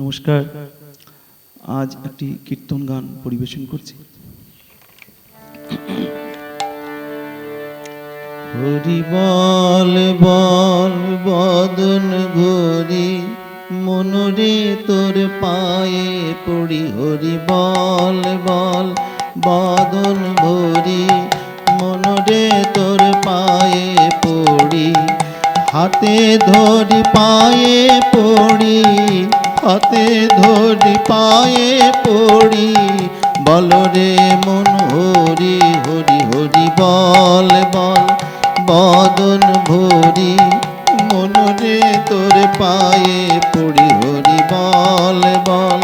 নমস্কার। আজ একটি কীর্তন গান পরিবেশন করছি। হরি বল বল বদন ঘরি মনরে তোর পায়ে পড়ি। হরি বল বল বদন ভরি, মনরে তোর পায়ে পড়ি। হাতে ধরি, পায়ে পড়ি হাতে ধরি, পায়ে পড়ি। বলরে মন, হরি হরি হরি, বল বল, বদন ভরি। মনরে তোর পায়ে পড়ি, হরি, বল বল।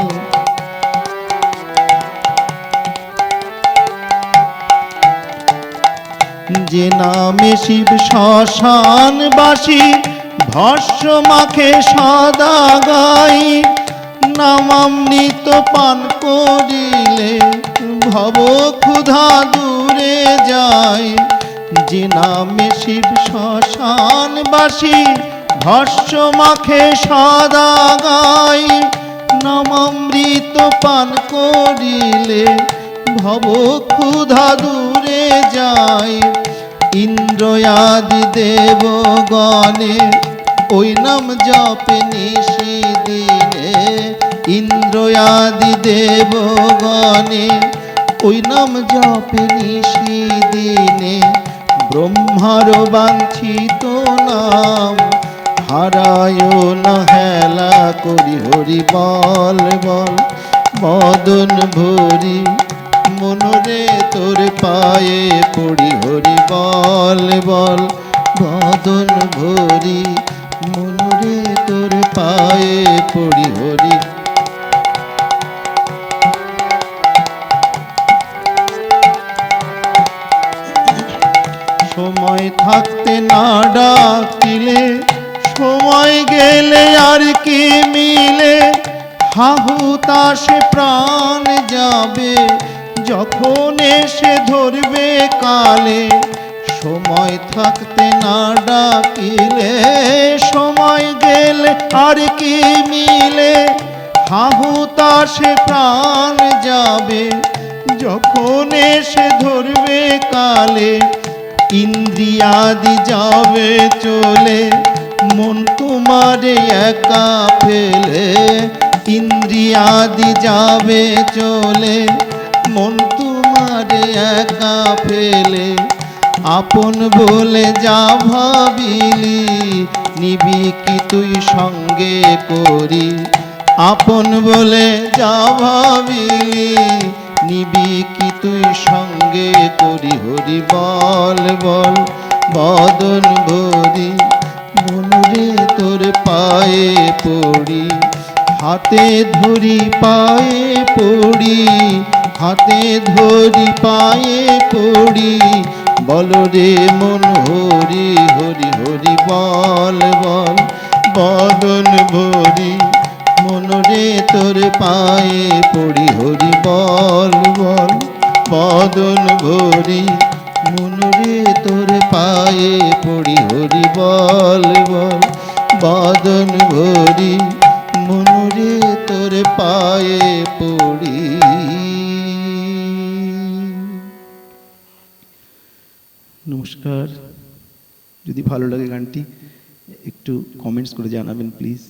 যে নামে শিব শ্মশানবাসী ভস্য মাখে সদা নামামৃত পান করিলে ভব ক্ষুধা দূরে যায়। যে নামে শিব শ্মশানবাসী ভস্য মাখে সদা গাই নামামৃত পান করিলে ভব ক্ষুধা দূরে যায়। ইন্দ্রয়াদি দেবগণে ওই নাম জপে নিশি ইন্দ্রয়াদি দেবগণে ওই নাম জপে নিশি দিনে ব্রহ্মার বাঞ্ছিত নাম, হারায় না হেলা করি, হরি বল বল, মদন ভরি মনরে তোর পায়ে পড়ি, হরি বল বল, মদন ভরি মনরে তোর পায়ে পড়ি, হরি সময় থাকতে না ডাকিলে, সময় গেলে আর কি মিলে? হাহু তাসে প্রাণ যাবে, যখন এসে ধরবে কালে। সময় থাকতে না ডাকিলে, সময় গেলে আর কি মিলে? হাহু তাসে প্রাণ যাবে, যখন এসে ধরবে কালে। ইন্দ্রিয়াদি যাবে চলে, মন তোমারে একা ফেলে। ইন্দ্রিয়াদি যাবে চলে, মন তোমারে একা ফেলে। আপন বলে যা ভাবিলি, নিবি কি তুই সঙ্গে করি? আপন বলে যা ভাবিলি নিবি কি তুই সঙ্গে করি হরি বল বল, বদন ভরি মনরে তোর পায়ে পড়ি। হাতে ধরি, পায়ে পড়ি, হাতে ধরি, পায়ে পড়ি। বল রে মন হরি হরি হরি, বল বল, বদন ভরি মনরে তোর পায়ে পড়ি। হরি বল বল বদন ভরি মনরে তোর পায়ে পড়ি, হরি বল বল বদন ভরি মনরে তোর পায়ে পড়ি। নমস্কার। যদি ভালো লাগে গানটি, একটু কমেন্টস করে জানাবেন প্লিজ